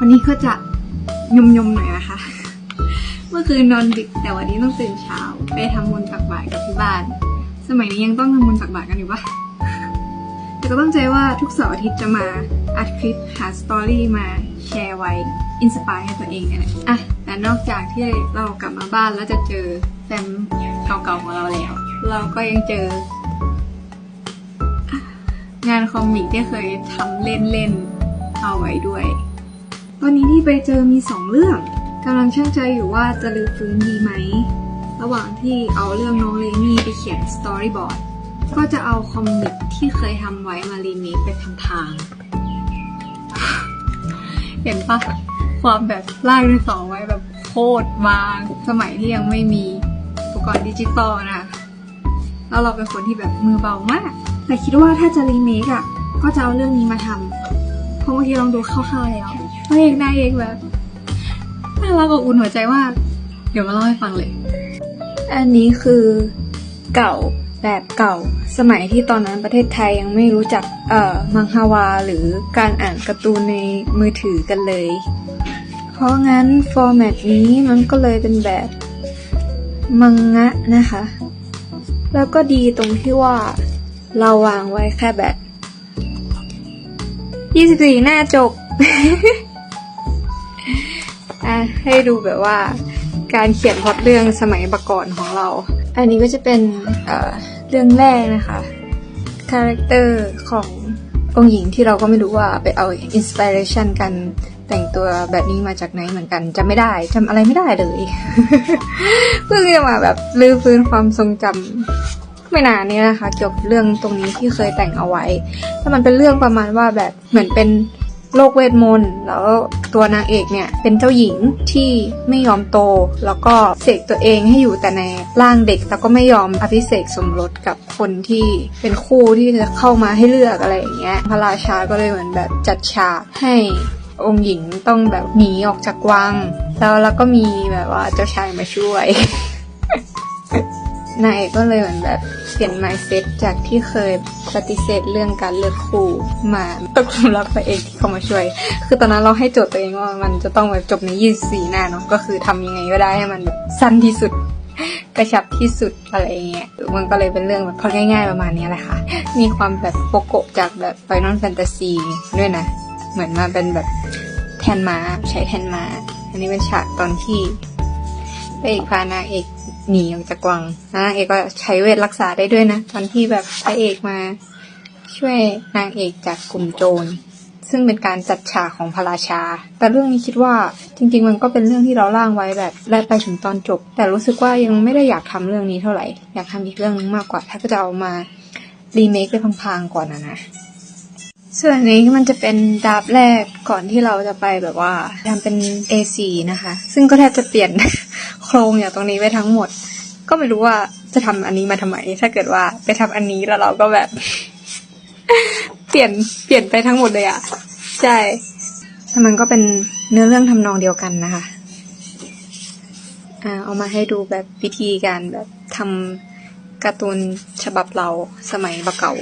วันนี้ก็จะยมยมๆหน่อยนะคะ เมื่อคืนนอนดึกแต่วันนี้ต้องตื่นเช้า ไปทำบุญตักบาตรกับที่บ้าน สมัยนี้ยังต้องทำบุญตักบาตรกันอยู่ปะแต่ก็ต้องใจว่าทุกเสาร์อาทิตย์จะมาอัดคลิปหาสตอรี่มาแชร์ไว้อินสปายให้ตัวเองเนี่ยแหละอะแต่นอกจากที่เรากลับมาบ้านแล้วจะเจอแฟมเก่าๆของเราแล้ว เราก็ยังเจอ งานคอมิกที่เคยทำเล่นๆเอาไว้ด้วย วันนี้ที่ไปเจอมีสองเรื่องกำลังช่างใจอยู่ว่าจะรื้อฟื้นดีไหม ระหว่างที่เอาเรื่องน้องเลมี่ไปเขียนสตอรี่บอร์ดก็จะเอาคอมิกที่เคยทำไว้มารีเมคไปทำทาง เห็นปะความแบบลากด้วยสองไว้แบบโคตรบาง สมัยที่ยังไม่มีอุปกรณ์ดิจิตอลนะคะแล้วเราเป็นคนที่แบบมือเบามาก แต่คิดว่าถ้าจะรีเมคอะ ก็จะเอาเรื่องนี้มาทำเพราะเมื่อกี้ลองดูคร่าวๆแล้ว พระเอกนายเอกแบบน่ารักอบอุ่นหัวใจมากเดี๋ยวมาเล่าให้ฟังเลย อันนี้คือเก่าแบบเก่า สมัยที่ตอนนั้นประเทศไทยยังไม่รู้จักเอ่อมังฮวาหรือการอ่านการ์ตูนในมือถือกันเลย เพราะงั้นฟอร์แมตนี้มันก็เลยเป็นแบบมังงะนะคะ แล้วก็ดีตรงที่ว่าเราวางไว้แค่แบบ 24 หน้าจบ ให้ดูแบบว่าการเขียนพอตเรื่องสมัยประก่อนของเรา อันนี้ก็จะเป็นเเรื่องแรกนะคะคาแรคเตอร์ขององค์หญิงที่เราก็ไม่รู้ว่าไปเอาอินสปิเรชันกันแต่งตัวแบบนี้มาจากไหนเหมือนกันจำไม่ได้จำอะไรไม่ได้เลยเพิ่งจะมาแบบลื้อฟื้นความทรงจำไม่นานนี้นะคะเกี่ยวกับเรื่องตรงนี้ที่เคยแต่งเอาไว้แล้วมันเป็นเรื่องประมาณว่าแบบเหมือนเป็น โลกเวทมนต์แล้วตัวนางเอกเนี่ยเป็นเจ้าหญิงที่ไม่ยอมโต แล้วก็เสกตัวเองให้อยู่แต่ในร่างเด็ก แล้วก็ไม่ยอมอภิเษกสมรสกับคนที่เป็นคู่ที่จะเข้ามาให้เลือกอะไรอย่างเงี้ยพระราชาก็เลยเหมือนแบบจัดฉากให้องค์หญิงต้องแบบหนีออกจากวัง แล้วแล้วก็มีแบบว่าเจ้าชายมาช่วย นายเอกก็เลยเหมือนแบบเปลี่ยน mindset จากที่เคยปฏิเสธเรื่องการเลือกคู่มาตกหลุมรักพระเอกที่เขามาช่วย คือตอนนั้นเราให้โจทย์ตัวเองว่ามันจะต้องแบบจบใน24หน้าเนาะก็คือทำยังไงก็ได้ให้มันแบบสั้นที่สุดกระชับที่สุดอะไรอย่างเงี้ย มันก็เลยเป็นเรื่องแบบพอง่าย ๆ ประมาณนี้แหละค่ะ มีความแบบโปโกะจากแบบไฟนอลแฟนตาซีด้วยนะ เหมือนมาเป็นแบบแทนม้าใช้แทนม้า อันนี้เป็นฉากตอนที่พระเอกพานางเอก หนีออกจากวังแล้วนางเอกก็ใช้เวทรักษาได้ด้วยนะ ตอนที่แบบพระเอกมาช่วยนางเอกจากกลุ่มโจร ซึ่งเป็นการจัดฉากของพระราชา แต่เรื่องนี้คิดว่าจริง ๆ มันก็เป็นเรื่องที่เราร่างไว้แบบและไปถึงตอนจบ แต่รู้สึกว่ายังไม่ได้อยากทำเรื่องนี้เท่าไหร่ อยากทำอีกเรื่องนึงมากกว่า ถ้าก็จะเอามารีเมคไปพังๆก่อนนะนะส่วนนนี้มันจะเป็นดาบแรกก่อนที่เราจะไปแบบว่าทำเป็น A4 นะคะ ซึ่งก็แทบจะเปลี่ยน โครงอย่างตรงนี้ไปทั้งหมด ก็ไม่รู้ว่าจะทำอันนี้มาทำไม ถ้าเกิดว่าไปทำอันนี้แล้วเราก็แบบ เปลี่ยนเปลี่ยนไปทั้งหมดเลยอะ่ะใช่แต่มันก็เป็นเนื้อเรื่องทำนองเดียวกันนะคะอ่าเอามาให้ดูแบบวิธีการแบบทำการ์ตูนฉบับเราสมัยบะเก่า